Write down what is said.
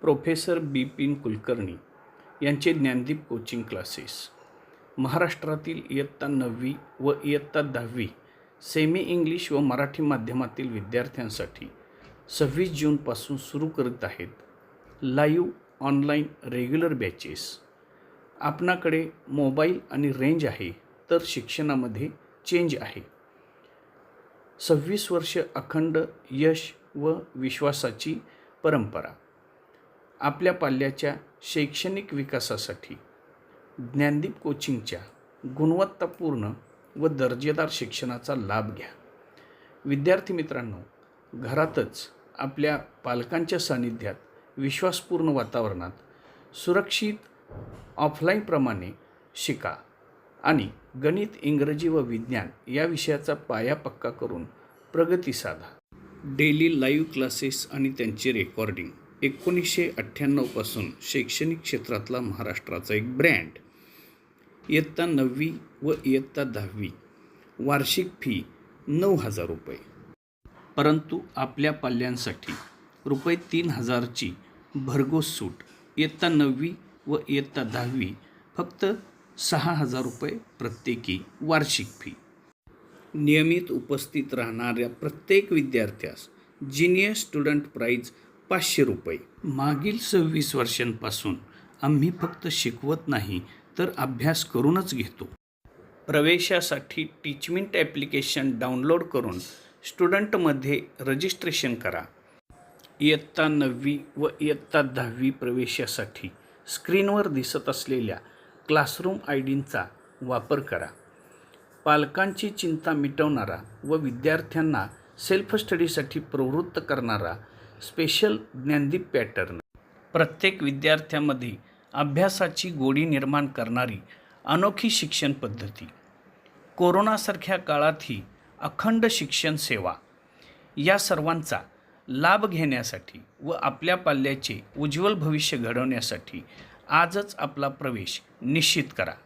Professor Bipin Kulkarni यांचे Gyandeep coaching classes. महाराष्ट्रातील इयत्ता नववी व इयत्ता दहावी सेमी इंग्लिश व मराठी माध्यमातील विद्यार्थ्यांसाठी सव्वीस जूनपासून सुरू करत आहेत. Live online regular batches. आपणाकडे mobile आणि रेंज आहे तर शिक्षणामध्ये चेंज आहे. सव्वीस वर्ष अखंड यश व विश्वासाची परंपरा. आपल्या पाल्याच्या शैक्षणिक विकासासाठी ज्ञानदीप कोचिंगच्या गुणवत्तापूर्ण व दर्जेदार शिक्षणाचा लाभ घ्या. विद्यार्थी मित्रांनो घरातच आपल्या पालकांच्या सानिध्यात विश्वासपूर्ण वातावरणात सुरक्षित ऑफलाईनप्रमाणे शिका आणि गणित इंग्रजी व विज्ञान या विषयाचा पाया पक्का करून प्रगती साधा. डेली लाईव्ह क्लासेस आणि त्यांचे रेकॉर्डिंग. एकोणीसशे अठ्ठ्याण्णवपासून शैक्षणिक क्षेत्रातला महाराष्ट्राचा एक ब्रँड इयत्ता नववी व इयत्ता दहावी. वार्षिक फी नऊ हजार रुपये. परंतु आपल्या पाल्यांसाठी रुपये तीन हजारची भरघोस सूट इयत्ता नववी व इयत्ता दहावी फक्त सहा हजार रुपये प्रत्येकी वार्षिक फी नियमित उपस्थित राहणाऱ्या प्रत्येक विद्यार्थ्यास जिनियस स्टुडंट प्राईज पाचशे रुपये. मागील सव्वीस वर्षांपासून आम्ही फक्त शिकवत नाही तर अभ्यास करूनच घेतो. प्रवेशासाठी टीचमेंट ॲप्लिकेशन डाउनलोड करून स्टुडंटमध्ये रजिस्ट्रेशन करा. इयत्ता नववी व इयत्ता दहावी प्रवेशासाठी स्क्रीनवर दिसत असलेल्या क्लासरूम आय डींचा वापर करा. पालकांची चिंता मिटवणारा व विद्यार्थ्यांना सेल्फ स्टडीसाठी प्रवृत्त करणारा स्पेशल ज्ञानदीप पॅटर्न. प्रत्येक विद्यार्थ्यामध्ये अभ्यासाची गोडी निर्माण करणारी अनोखी शिक्षण पद्धती. कोरोनासारख्या काळातही अखंड शिक्षण सेवा. या सर्वांचा लाभ घेण्यासाठी व आपल्या पाल्याचे उज्ज्वल भविष्य घडवण्यासाठी आजच आपला प्रवेश निश्चित करा.